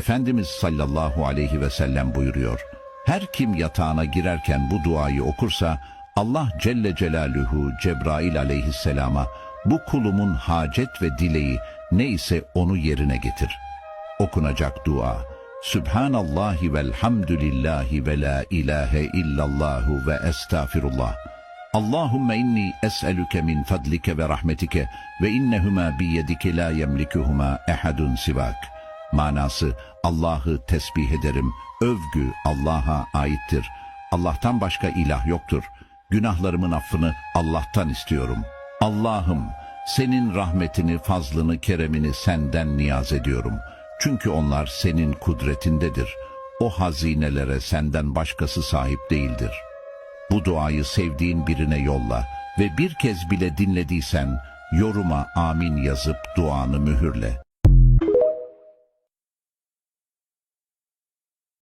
Efendimiz sallallahu aleyhi ve sellem buyuruyor. Her kim yatağına girerken bu duayı okursa Allah Celle Celaluhu Cebrail aleyhisselama bu kulumun hacet ve dileği neyse onu yerine getir. Okunacak dua. Sübhanallahi velhamdülillahi ve la ilahe illallahu ve estağfirullah. Allahümme inni es'elüke min fadlike ve rahmetike ve innehuma biyedike la yemlikuhuma ehadun sivak. Manası Allah'ı tesbih ederim, övgü Allah'a aittir. Allah'tan başka ilah yoktur. Günahlarımın affını Allah'tan istiyorum. Allah'ım senin rahmetini, fazlını, keremini senden niyaz ediyorum. Çünkü onlar senin kudretindedir. O hazinelere senden başkası sahip değildir. Bu duayı sevdiğin birine yolla ve bir kez bile dinlediysen yoruma amin yazıp duanı mühürle.